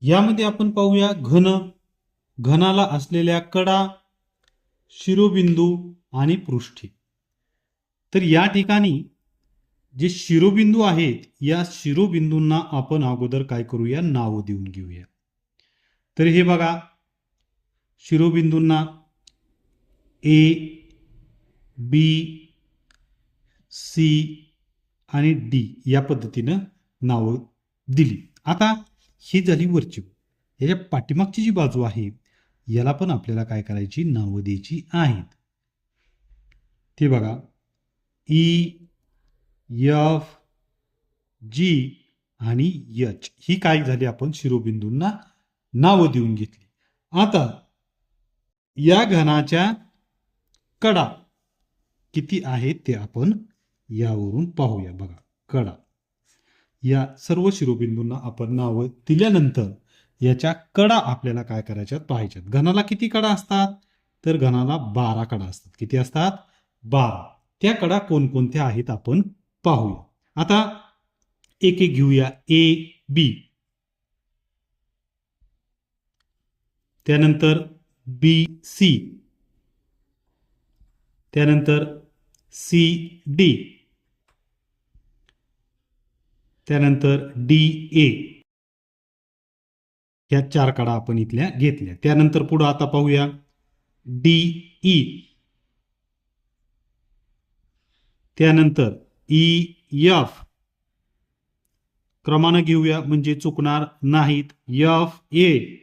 यामध्ये आपण पाहूया घन. घनाला असलेल्या कडा शिरोबिंदू आणि पृष्ठी. तर या ठिकाणी जे शिरोबिंदू आहेत या शिरोबिंदूंना आपण अगोदर काय करूया? नावं देऊन घेऊया. तर हे बघा. शिरोबिंदूंना ए बी सी आणि डी या पद्धतीनं नावं दिली. आता ही झाली वरची. याच्या पाठीमागची जी बाजू आहे याला पण आपल्याला काय करायची? नावं द्यायची आहेत. ते बघा. ई एफ जी आणि यच. ही काय झाली? आपण शिरोबिंदूंना नावं देऊन घेतली. आता या घनाच्या कडा किती आहेत ते आपण यावरून पाहूया. बघा. कडा. या सर्व शिरोबिंदूंना आपण नावं दिल्यानंतर याच्या कडा आपल्याला काय करायच्यात पाहायच्यात घनाला किती कडा असतात? तर घनाला बारा कडा असतात. किती असतात? बारा. त्या कडा कोणकोणत्या आहेत आपण पाहूया. आता एक एक घेऊया ए बी. त्यानंतर बी सी. त्यानंतर सी डी. त्यानंतर डी ए. ह्या चार काडा आपण इथल्या घेतल्या. त्यानंतर पुढं आता पाहूया. D E. त्यानंतर ई एफ. क्रमानं घेऊया म्हणजे चुकणार नाहीत. F A.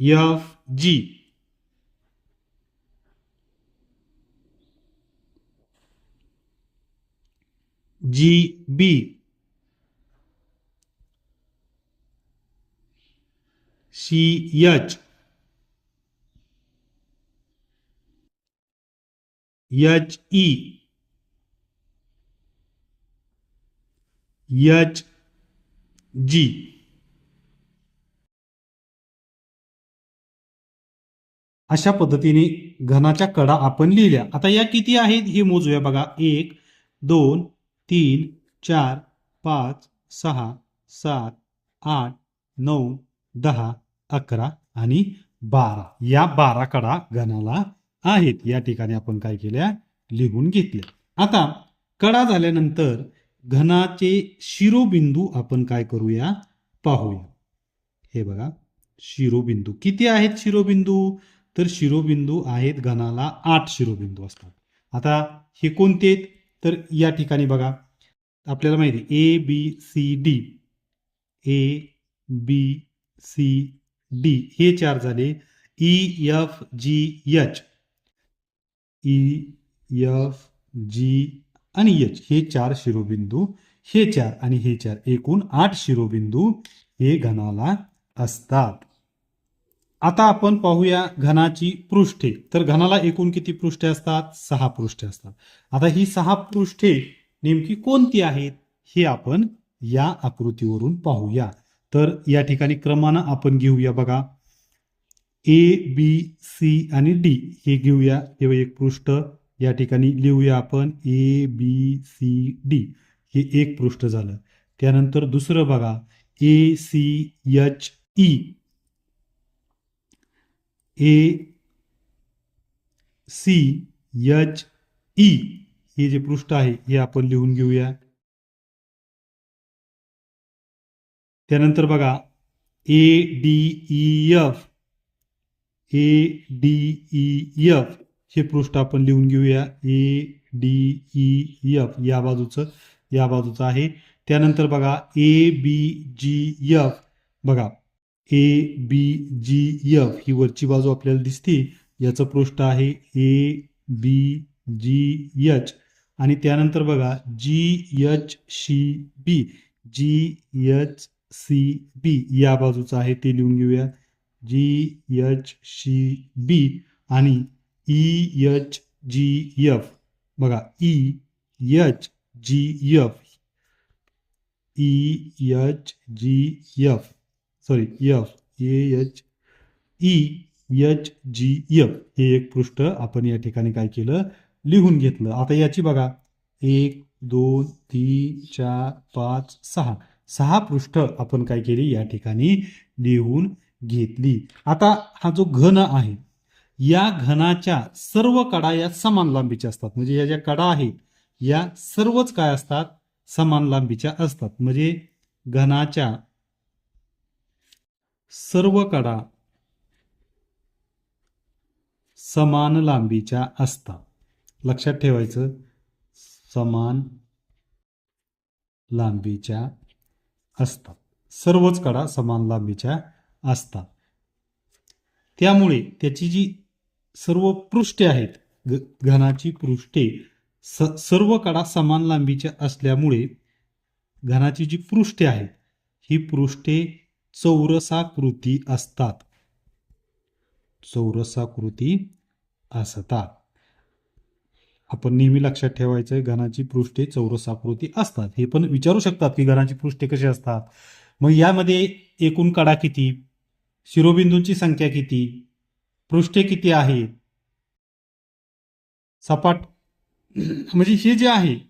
F G. G B C H H E H G अशा पद्धतीने घनाच्या कडा आपण लिहिल्या. आता या किती आहेत? हे मोजूया बघा. एक दोन तीन चार पाच सहा सात आठ नऊ दहा अकरा आणि बारा. या बारा कडा घनाला आहेत. या ठिकाणी आपण काय केल्या? लिहून घेतल्या. आता कडा झाल्यानंतर घनाचे शिरोबिंदू आपण काय करूया? पाहूया. हे बघा. शिरोबिंदू. किती आहेत शिरोबिंदू? तर शिरोबिंदू आहेत घनाला आठ शिरोबिंदू असतात. आता हे कोणते आहेत? तर या ठिकाणी बघा आपल्याला माहिती A B C D A B C D हे चार झाले. E F G H E F G आणि एच हे चार शिरोबिंदू हे चार आणि हे चार एकूण आठ शिरोबिंदू हे घनाला असतात. आता आपण पाहूया घनाची पृष्ठे. तर घनाला एकूण किती पृष्ठे असतात? सहा पृष्ठे असतात. आता ही सहा पृष्ठे नेमकी कोणती आहेत? हे आपण या आकृतीवरून पाहूया. तर या ठिकाणी क्रमानं आपण घेऊया बघा. ए बी सी आणि डी हे घेऊया. हे एक पृष्ठ. या ठिकाणी लिहूया आपण ए बी सी डी हे एक पृष्ठ झालं. त्यानंतर दुसरं बघा. A C H E A C H E हे जे पृष्ठ आहे हे आपण लिहून घेऊया. त्यानंतर बघा A D E F. A D E F हे पृष्ठ आपण लिहून घेऊया. ए डी ई एफ या बाजूचं या बाजूचं आहे. त्यानंतर बघा ए बी जी एफ. बघा ए बी जी एफ ही वरची बाजू आपल्याला दिसते. याचं पृष्ठ आहे ए बी जी एच आणि त्यानंतर बघा G H C B G H C B या बाजूचं आहे ते लिहून घेऊया. जी एच सी बी आणि ई एच जी एफ बघा E H G F E H G F sorry F A H E H G F हे एक पृष्ठ आपण या ठिकाणी काय केलं? लिहून घेतलं. आता याची बघा. एक दोन तीन चार पाच सहा. सहा पृष्ठ आपण काय केली? या ठिकाणी लिहून घेतली. आता हा जो घन आहे या घनाच्या सर्व कडा या समान लांबीच्या असतात. म्हणजे या ज्या कडा आहेत या सर्वच काय असतात? समान लांबीच्या असतात. म्हणजे घनाच्या सर्व कडा समान लांबीच्या असतात. लक्षात ठेवायचं समान लांबीच्या असतात. सर्वच कडा समान लांबीच्या असतात. त्यामुळे त्याची जी सर्व पृष्ठे आहेत घनाची पृष्ठे स सर्व कडा समान लांबीच्या असल्यामुळे घनाची जी पृष्ठे आहेत ही पृष्ठे चौरसाकृती असतात. चौरसाकृती असतात. आपण नेहमी लक्षात ठेवायचं आहे घनाची पृष्ठे चौरसाकृती असतात. हे पण विचारू शकतात की घनाची पृष्ठे कशी असतात. मग यामध्ये एकूण कडा किती? शिरोबिंदूंची संख्या किती? पृष्ठे किती आहेत? सपाट म्हणजे हे जे आहे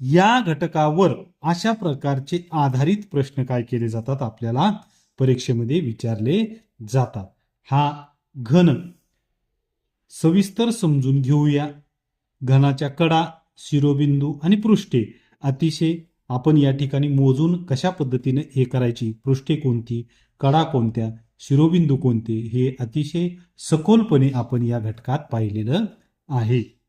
या घटकावर अशा प्रकारचे आधारित प्रश्न काय केले जातात आपल्याला परीक्षेमध्ये विचारले जातात. हा घन सविस्तर समजून घेऊया. घनाच्या कडा शिरोबिंदू आणि पृष्ठे अतिशय आपण या ठिकाणी मोजून कशा पद्धतीने हे करायची? पृष्ठे कोणती? कडा कोणत्या? शिरोबिंदू कोणते? हे अतिशय सखोलपणे आपण या घटकात पाहिलेलं आहे.